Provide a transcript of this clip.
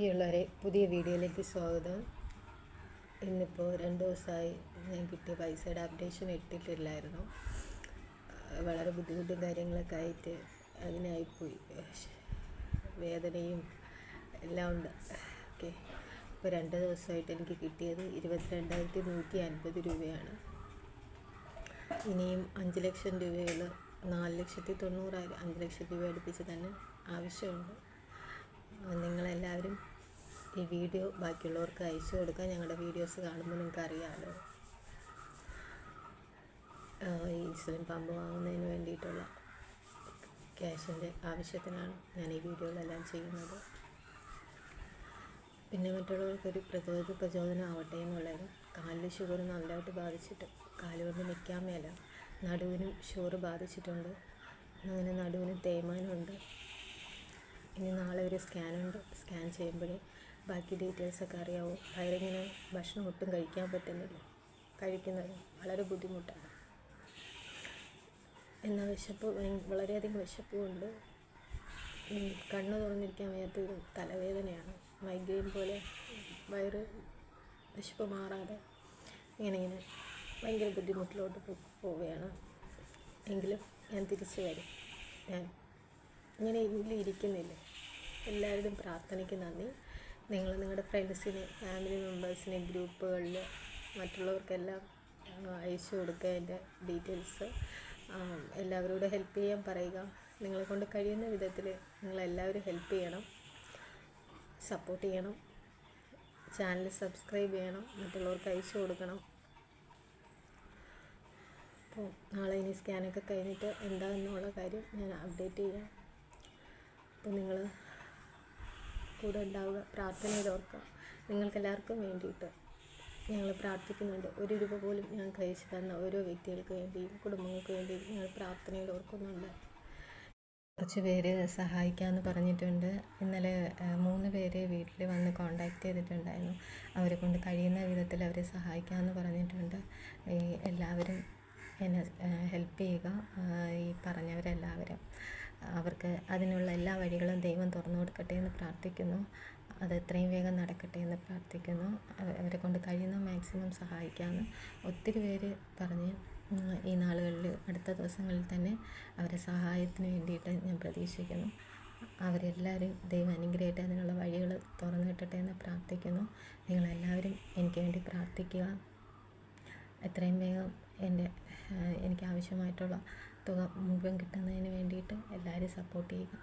പ്രിയമുള്ളവരെ പുതിയ വീഡിയോയിലേക്ക് സ്വാഗതം. ഇന്നിപ്പോൾ രണ്ട് ദിവസമായി ഞാൻ കിട്ടിയ പൈസയുടെ അപ്ഡേഷൻ ഇട്ടിട്ടില്ലായിരുന്നു. വളരെ ബുദ്ധിമുട്ടും കാര്യങ്ങളൊക്കെ ആയിട്ട് അതിനായിപ്പോയി വേദനയും എല്ലാം ഉണ്ട്. ഓക്കെ. ഇപ്പോൾ രണ്ട് ദിവസമായിട്ട് എനിക്ക് കിട്ടിയത് ഇരുപത്തിരണ്ടായിരത്തി നൂറ്റി അൻപത് രൂപയാണ്. ഇനിയും അഞ്ച് ലക്ഷം രൂപയുള്ള നാല് ലക്ഷത്തി തൊണ്ണൂറായിരം അഞ്ച് ലക്ഷം രൂപ അടുപ്പിച്ച് തന്നെ ആവശ്യമുണ്ട്. നിങ്ങളെല്ലാവരും ഈ വീഡിയോ ബാക്കിയുള്ളവർക്ക് അയച്ചു കൊടുക്കുക. ഞങ്ങളുടെ വീഡിയോസ് കാണുമ്പോൾ നിങ്ങൾക്ക് അറിയാമല്ലോ ഈ ഇൻസുലിൻ പമ്പ് വാങ്ങുന്നതിന് വേണ്ടിയിട്ടുള്ള ക്യാഷിന്റെ ആവശ്യത്തിനാണ് ഞാൻ ഈ വീഡിയോകളെല്ലാം ചെയ്യുന്നത്. പിന്നെ മറ്റുള്ളവർക്കൊരു പ്രചോദന പ്രചോദനം ആവട്ടെ എന്നുള്ളത് കാലിൽ ഷുഗർ നല്ലതായിട്ട് ബാധിച്ചിട്ട് കാലുകൊണ്ട് നിൽക്കാൻ മേല. നടുവിനും ഷുഗർ ബാധിച്ചിട്ടുണ്ട്. അങ്ങനെ നടുവിന് തേയ്മാനമുണ്ട്. ഇനി നാളെ ഒരു സ്കാനുണ്ട് സ്കാൻ ചെയ്യുമ്പോഴേ ബാക്കി ഡീറ്റെയിൽസൊക്കെ അറിയാവൂ. വയറിങ്ങനെ ഭക്ഷണം ഒട്ടും കഴിക്കാൻ പറ്റുന്നില്ല. കഴിക്കുന്നത് വളരെ ബുദ്ധിമുട്ടാണ്. എന്നാൽ വിശപ്പ് വളരെയധികം വിശപ്പുമുണ്ട്. കണ്ണ് തുറന്നിരിക്കാൻ വയ്യാത്തൊരു തലവേദനയാണ്. മൈഗ്രെയിൻ പോലെ വയറ് വിശപ്പ് മാറാതെ ഇങ്ങനെ ഇങ്ങനെ ഭയങ്കര ബുദ്ധിമുട്ടിലോട്ട് പോവുകയാണ്. എങ്കിലും ഞാൻ തിരിച്ചു വരും. ഞാൻ ഇങ്ങനെ ഇതിൽ ഇരിക്കുന്നില്ല? എല്ലാവരും പ്രാർത്ഥനയ്ക്ക് നന്ദി. നിങ്ങൾ നിങ്ങളുടെ ഫ്രണ്ട്സിന് ഫാമിലി മെമ്പേഴ്സിന് ഗ്രൂപ്പുകളിൽ മറ്റുള്ളവർക്കെല്ലാം അയച്ചു കൊടുക്കുക എന്റെ ഡീറ്റെയിൽസ് എല്ലാവരോടും ഹെൽപ്പ് ചെയ്യാൻ പറയുക. നിങ്ങളെ കൊണ്ട് കഴിയുന്ന വിധത്തിൽ നിങ്ങളെല്ലാവരും ഹെൽപ്പ് ചെയ്യണം. സപ്പോർട്ട് ചെയ്യണം. ചാനൽ സബ്സ്ക്രൈബ് ചെയ്യണം. മറ്റുള്ളവർക്ക് അയച്ചു കൊടുക്കണം. അപ്പോൾ നാളെ ഇനി സ്കാനൊക്കെ കഴിഞ്ഞിട്ട് എന്താണെന്നുള്ള കാര്യം ഞാൻ അപ്ഡേറ്റ് ചെയ്യാം. അപ്പോൾ നിങ്ങൾ കൂടെ ഉണ്ടാവുക പ്രാർത്ഥനയിൽ ഓർക്കുക നിങ്ങൾക്കെല്ലാവർക്കും വേണ്ടിയിട്ട് ഞങ്ങൾ പ്രാർത്ഥിക്കുന്നുണ്ട്. ഒരു രൂപ പോലും ഞാൻ കഴിച്ചു തന്ന ഓരോ വ്യക്തികൾക്ക് വേണ്ടിയും കുടുംബങ്ങൾക്ക് വേണ്ടിയും ഞങ്ങൾ പ്രാർത്ഥനയിൽ ഓർക്കുന്നുണ്ട്. കുറച്ച് പേര് സഹായിക്കാമെന്ന് പറഞ്ഞിട്ടുണ്ട്. ഇന്നലെ മൂന്ന് പേര് വീട്ടിൽ വന്ന് കോണ്ടാക്ട് ചെയ്തിട്ടുണ്ടായിരുന്നു. അവരെ കൊണ്ട് കഴിയുന്ന വിധത്തിൽ അവരെ സഹായിക്കാമെന്ന് പറഞ്ഞിട്ടുണ്ട്. ഈ എല്ലാവരും എന്നെ ഹെൽപ്പ് ചെയ്യുക ഈ പറഞ്ഞവരെല്ലാവരും. അവർക്ക് അതിനുള്ള എല്ലാ വഴികളും ദൈവം തുറന്നു കൊടുക്കട്ടെ എന്ന് പ്രാർത്ഥിക്കുന്നു. അത് എത്രയും വേഗം നടക്കട്ടെ എന്ന് പ്രാർത്ഥിക്കുന്നു. അവരെ കൊണ്ട് കഴിയുന്ന മാക്സിമം സഹായിക്കാമെന്ന് ഒത്തിരി പേര് പറഞ്ഞ് ഈ നാളുകളിൽ അടുത്ത ദിവസങ്ങളിൽ തന്നെ അവരെ സഹായത്തിന് വേണ്ടിയിട്ട് ഞാൻ പ്രതീക്ഷിക്കുന്നു. അവരെല്ലാവരും ദൈവം അനുഗ്രഹിക്കട്ടെ അതിനുള്ള വഴികൾ തുറന്നു കിട്ടട്ടെ എന്ന് പ്രാർത്ഥിക്കുന്നു. നിങ്ങളെല്ലാവരും എനിക്ക് വേണ്ടി പ്രാർത്ഥിക്കുക. എത്രയും വേഗം എന്റെ എനിക്ക് ആവശ്യമായിട്ടുള്ള തുക മുഴുവൻ കിട്ടുന്നതിന് വേണ്ടിയിട്ട് എല്ലാവരും സപ്പോർട്ട് ചെയ്യുക.